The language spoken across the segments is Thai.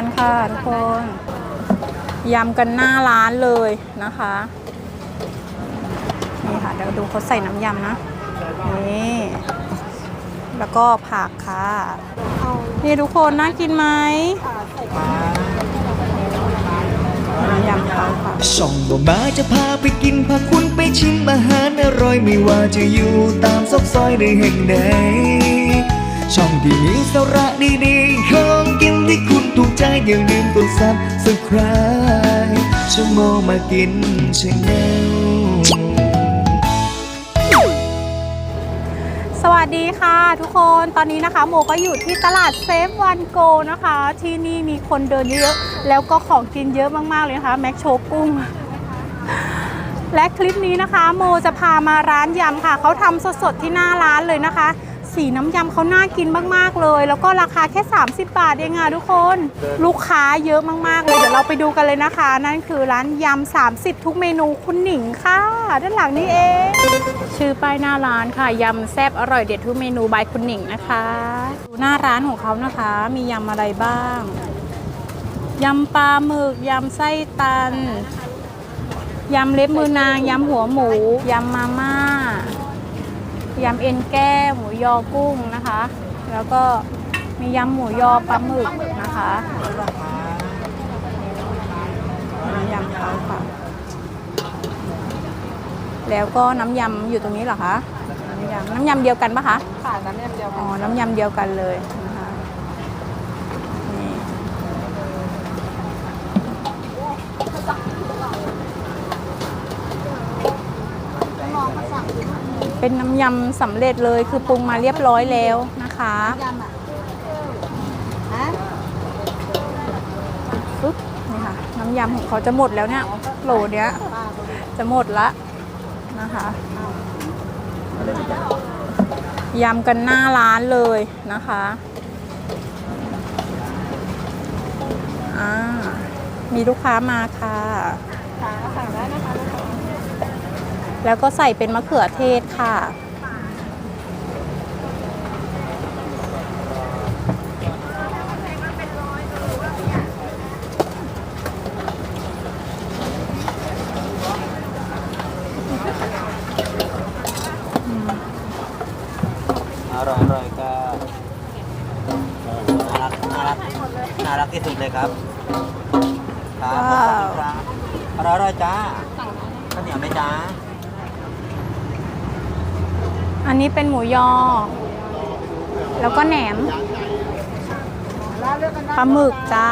านค่ะทุกคนยำกันหน้าร้านเลยนะคะ นี่ค่ะเดี๋ยวดูเขาใส่น้ำยำนะ นี่ แล้วก็ผักค่ะ นี่ทุกคนน่ากินไหมยำเขาค่ะช่องบ่มาจะพาไปกินพาคุณไปชิมอาหารอร่อยไม่ว่าจะอยู่ตามซอกซอยในแห่งใดช่องที่มีสาระดีๆของกิน ที่คุณถูกใจอย่าลืมกดซับสไคร b e ชั่วโมงมากินชาแนลสวัสดีค่ะทุกคนตอนนี้นะคะโมก็อยู่ที่ตลาดเซฟวันโกนะคะ ที่นี่มีคนเดินเยอะ แล้วก็ของกินเยอะมาก ๆ เลยนะคะ แม็กโชกุ้ง และคลิปนี้นะคะ โมจะพามาร้านยำค่ะ เขาทำสด ๆ ที่หน้าร้านเลยนะคะ สีน้ำยำเขาน่ากินมากๆเลย แล้วก็ราคาแค่ 30 บาทเองค่ะทุกคน ลูกค้าเยอะมากๆเลย เดี๋ยวเราไปดูกันเลยนะคะ นั่นคือร้านยำ30 ทุกเมนูคุณหนิงค่ะ ด้านหลังนี่เอง ชื่อป้ายหน้าร้านค่ะยำแซ่บอร่อยเด็ดทุกเมนูบายคุณหนิงนะคะดูหน้าร้านของเขานะคะ มียำอะไรบ้างยำปลาหมึกยำไส้ตันยำเล็บมือนางยำหัวหมูยำมาม่า ยำเอ็นแก้วหมูยอกุ้งนะคะ แล้วก็มียำหมูยอปลาหมึกนะคะน้ำยำเขาค่ะ แล้วก็น้ำยำอยู่ตรงนี้เหรอคะ น้ำยำน้ำยำเดียวกันปะคะ ค่ะน้ำยำเดียวอ๋อ น้ำยำเดียวกันเลยนะคะนี่ เป็นน้ำยำสำเร็จเลยคือปรุงมาเรียบร้อยแล้วนะคะยำอะฮะปึ๊บนี่ค่ะน้ำยำของเขาจะหมดแล้วเนี่ยโหลเนี้ยป้าก็จะหมดละนะคะยำกันหน้าร้านเลยนะคะอ่ามีลูกค้ามาค่ะค่ะสั่งได้นะคะลูกค้า แล้วก็ใส่เป็นมะเขือเทศค่ะ อร่อยอร่อยก็น่ารักน่ารักน่ารักที่สุดเลยครับครับขอบคุณครับอร่อยอร่อยจ้าข้าวเหนียวไหมจ้า อันนี้เป็นหมูยอ แล้วก็แหนมปลาหมึกจ้า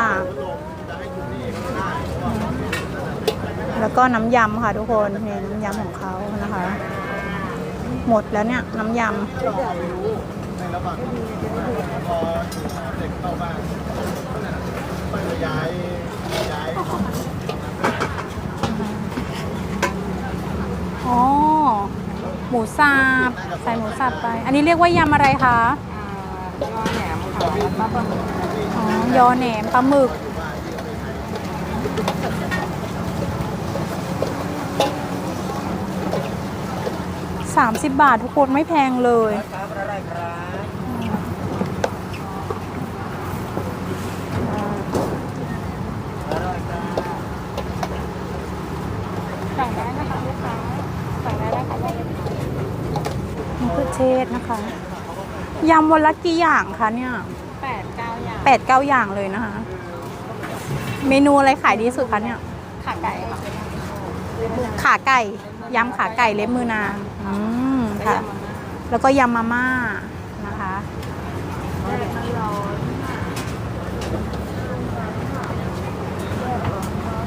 แล้วก็น้ำยำค่ะทุกคนนี่น้ำยำของเขานะคะ หมดแล้วเนี่ยน้ำยำอ๋อ หมูสับใส่หมูสับไป อันนี้เรียกว่ายำอะไรคะยอแหนมค่ะแล้วก็ปลาหมึกอ๋อยอแหนมปลาหมึก30บาททุกคนไม่แพงเลย ครับอร่อยครับอร่อยครับ สั่งได้นะคะลูกค้าสั่งได้นะคะได้เลย มะเขือเทศ นะคะ ยำวันละกี่อย่างคะเนี่ยแปดเก้าอย่างแปดเก้าอย่างเลยนะคะ เมนูอะไรขายดีสุดคะเนี่ย ขาไก่ค่ะขาไก่ ยำขาไก่เล็บมือนางอืมค่ะ แล้วก็ยำมาม่านะคะ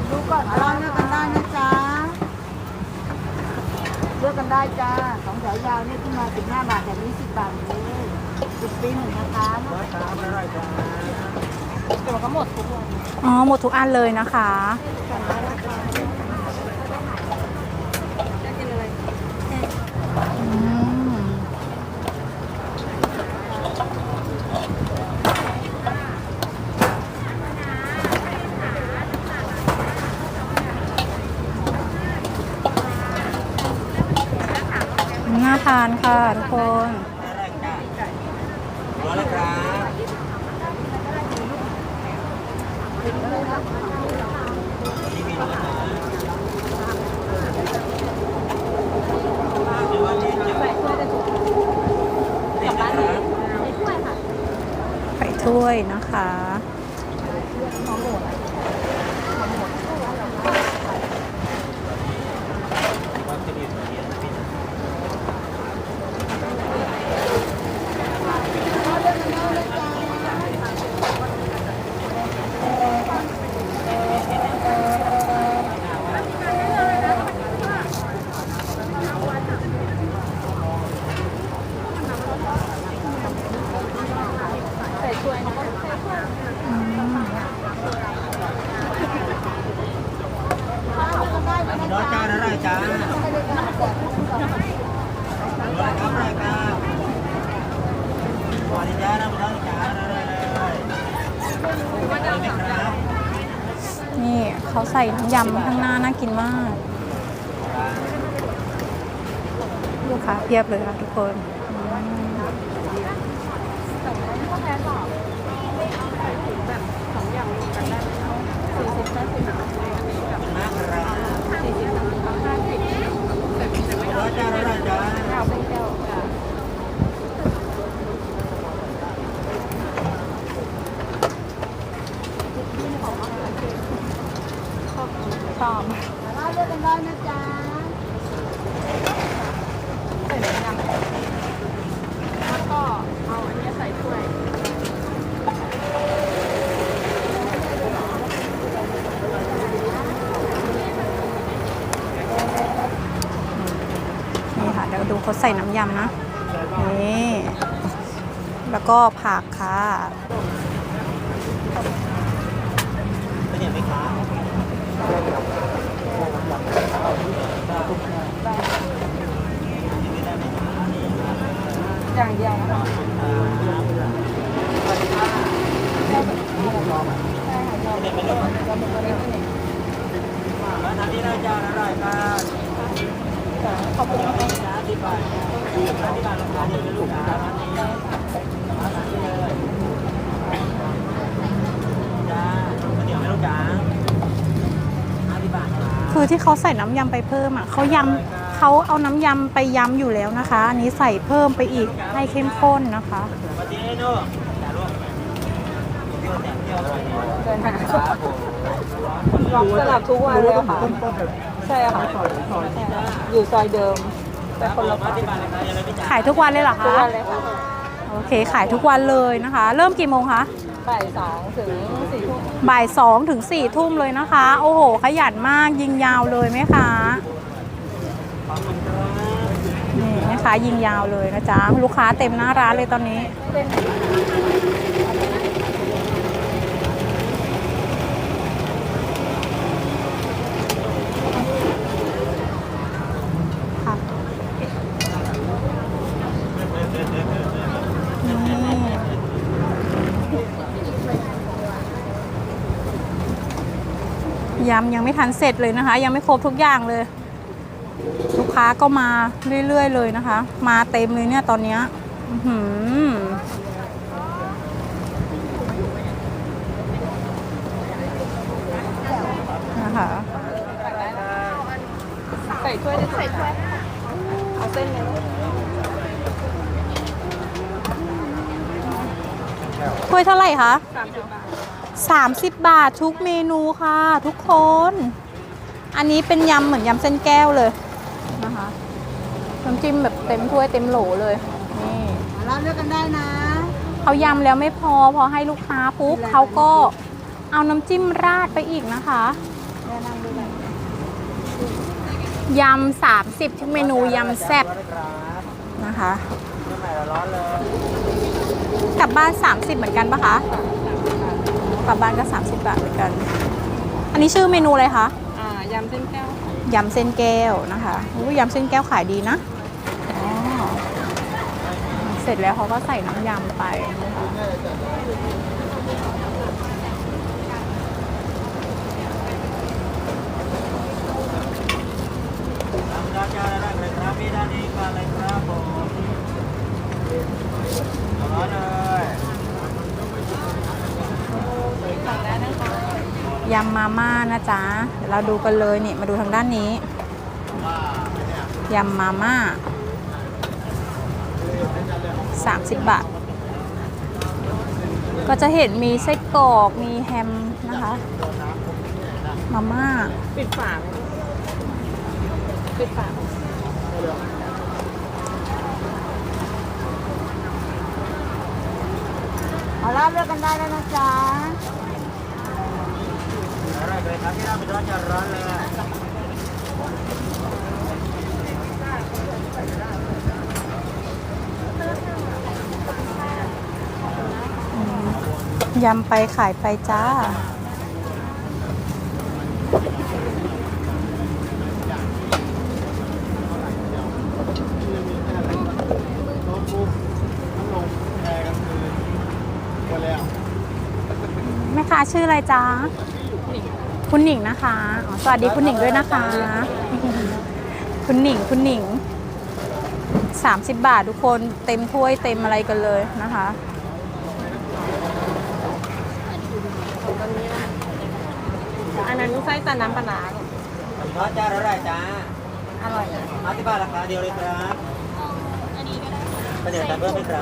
ดูก่อนเราเลือกกันได้นะจ๊ะ เลือกกันได้จ้าสองแถวยาวนี่ขึ้นมาสิบห้าบาทแถวนี้สิบบาทเลยสิบปีหนึ่งนะคะครับอร่อยจ้าแต่มันก็หมดทุกวันอ๋อหมดทุกอันเลยนะคะสั่งได้นะคะจะกินอะไรานค่ะทุกคน อร่อยจ้าร้อนเลยครับ นี่มีน้อยนะหรือว่านี่จะนี่นะครับ ไข่ถ้วยนะคะ ความจะมีตัวเดียวนะพี่นะ น้อยจ้าอะไรจ้าอะไรครับอะไรครับสวัสดีจ้าน้ำน้อยจ้าอะไรเลยสวัสดีครับ นี่ เขาใส่น้ำยำข้างหน้าน่ากินมาก ลูกค้าเพียบเลยค่ะทุกคนอืมมากครับน้อยจ้าอะไรจ้า ชอบ ร้านเลือกกันได้นะจ๊ะ นี่ค่ะ เดูเขาใส่น้ำยำนะ นี่ แล้วก็ผักค่ะเป็นอย่างไหมครับอย่างเดียวนะคะ ขอบคุณครับจ้าที่บ้านที่บ้านราคาเดียวกันลูกค้าร้านนี้ร้านนี้เลยจ้าเดี๋ยวไม่รู้จ้าห้าสิบบาทครับคือที่เขาใส่น้ำยำไปเพิ่มอะเขายำเขาเอาน้ำยำไปยำอยู่แล้วนะคะ อันนี้ใส่เพิ่มไปอีกให้เข้มข้นนะคะสวัสดีไอ้หนูจ้าลูกเที่ยวแต่เที่ยวอะไรเนี่ยครับผมสลับทุกวันเลยค่ะใช่ค่ะอยู่ซอยเดิมแต่คนละห้าฝั่งสิบบาทนะครับยังไม่พี่จ๋าขายทุกวันเลยเหรอทุกคะ วันเลยค่ะโอเค ขายทุกวันเลยนะคะ เริ่มกี่โมงคะ บ่ายสองถึงสี่ทุ่มบ่ายสองถึงสี่ทุ่มเลยนะคะ โอ้โห ขยันมากยิงยาวเลยไหมคะนี่แม่ค้ายิงยาวเลยนะจ๊ะ ลูกค้าเต็มหน้าร้านเลยตอนนี้ค่ะ ยำยังไม่ทันเสร็จเลยนะคะ ยังไม่ครบทุกอย่างเลย ลูกค้าก็มาเรื่อยๆเลยนะคะ มาเต็มเลยเนี่ยตอนเนี้ยอื้อหือนะคะใส่ถ้วยได้ใส่ถ้วยเอาเส้นเลยถ้วยเท่าไหร่คะสามสิ 30 บาททุกเมนูค่ะ ทุกคน อันนี้เป็นยำเหมือนยำเส้นแก้วเลยนะคะน้ำจิ้มแบบเต็มถ้วยเต็มโหลเลยนี่ร้านเลือกกันได้นะเขายำแล้วไม่พอพอให้ลูกค้าปุ๊บเขาก็เอาน้ำจิ้มราดไปอีกนะคะแนะนำดูหน่อยยำ30ทุกเมนูยำแซ่บนะคะใหม่ร้อนเลยกลับบ้าน 30 เหมือนกันปะคะ กลับบ้านก็ 30 บาทเหมือนกัน อันนี้ชื่อเมนูอะไรคะอ่ายำเส้นแก้วยำเส้นแก้วนะคะอู้ยำเส้นแก้วขายดีนะอ๋อเสร็จแล้วเขาก็ใส่น้ำยำไปนะคะร้านจ้าอะไรเลยครับพี่ด้านนี้มาเลยครับผมร้อนเล ยำมาม่านะจ๊ะเราดูกันเลยนี่มาดูทางด้านนี้ยำมาม่า30 บาท ก็จะเห็นมีไส้กรอกมีแฮมนะคะ มาม่า ปิดฝาปิดฝา เอาลาบเลือกกันได้แล้วนะจ๊ะอร่อยเลยครับที่เราไป็นร้านจะร้อนเลยยำไปขายไปจ้า ชื่ออะไรจ๊ะคุณหนิงนะคะอ๋อสวัสดีคุณหนิงด้วยนะคะ คุณหนิงคุณหนิง30บาททุกคนเต็มถ้วยเต็มอะไรกันเลยนะคะ อันนั้นไส้แต่น้ำปลาร้าทอดจ้าอร่อยจ้าอร่อยนะห้าสิบบาทราคาเดียวเลยครับอันนี้ก็ได้ประเดี๋ยวจะเพิ่มไหมครับ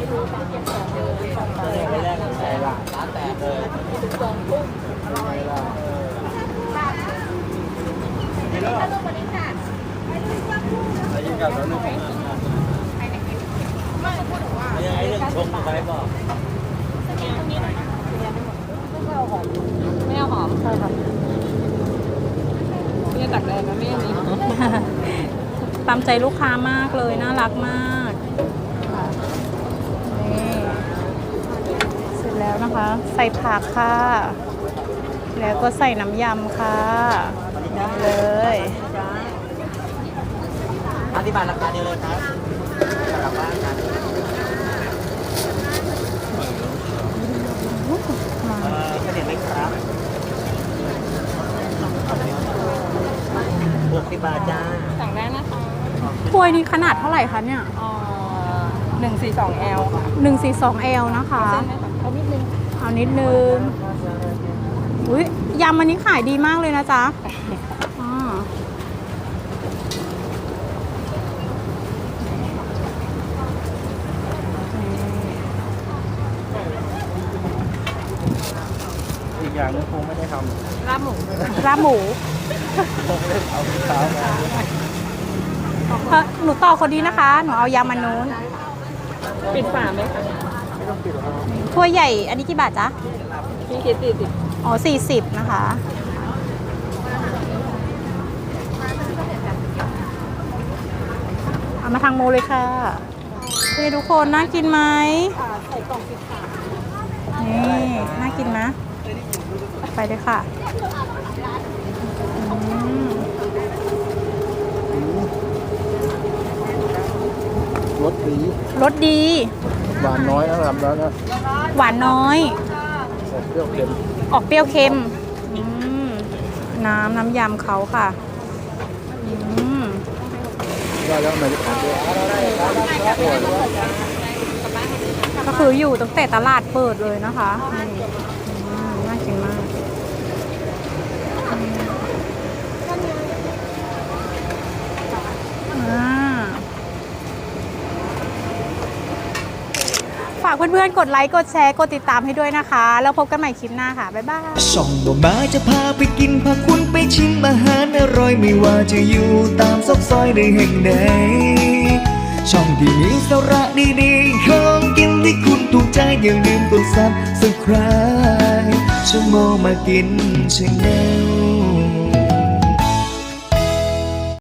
กันได้เลยจ้าอร่อยจ้าร้านเป็นทอดจ้าไม่ให้พูดเลยเนานาะไม่ให้เราพูดเลยยัดปากโอ้ยตกใจทีเดียวพอใจยังรู้รู้แบบสองวันแล้เลือกกันได้นะไม่แรกใช่ละร้านแตกเลยเรื่อมไม่เอาหอมใช่ค่ะไม่ตักแรงนะไม่มีตามใจลูกค้ามากเลย น่ารักมาก นะคะ ใส่ผักค่ะ แล้วก็ใส่น้ำยำค่ะนี่เลยอธิบายราคาเดียวเลยครับกลับบ้านกันเออเสด็จไหมครับหกสิบบาทจ้าสั่งได้นะคะถ้วยนี้ขนาดเท่าไหร่คะเนี่ยหนึ่งสี่สองแอลค่ะ 142L นะคะเส้นไหมคะเอานิดนึง เอานิดนึง อุ้ยยำอันนี้ขายดีมากเลยนะจ๊ะอ่าอีกอย่างนึงคงไม่ได้ทำลาบหมูลาบหมูคงไม่ได้เอาเช้ามาเอ่อหนูต่อคนนี้นะคะ หนูเอายำมันนู้น ปิดฝาไหมคะ ถ้วยใหญ่อันนี้กี่บาทจ๊ะพี่คิดสี่สิบอ๋อ40นะคะ เอามาทางโมเลยค่ะนี่ทุกคนน่ากินไหมใส่กล่องปิดฝานี่น่ากินนะ ไปเลยค่ะอืมรสดีรสดี หวานน้อยนะทำแล้วนะหวานน้อย ออกเปรี้ยวเค็มออกเปรี้ยวเค็มอืมน้ำน้ำยำเขาค่ะอืมได้แล้วไม่ได้ขายด้วยก็คืออยู่ตั้งแต่ตลาดเปิดเลยนะคะนี่อืมน่ากินมากอ่าฝาากเพื่อนๆ กดไลค์ กดแชร์ กดติดตามให้ด้วยนะคะ แล้วพบกันใหม่คลิปหน้าค่ะ บ๊ายบายช่องบ่มาจะพาไปกิน พาคุณไปชิมอาหารอร่อยไม่ว่าจะอยู่ตามซอกซอยในแห่งใด ช่องที่มีสาระดีๆของกินที่คุณถูกใจอย่าลืมกดซับสไคร b e ช่องโมมากินชาแนล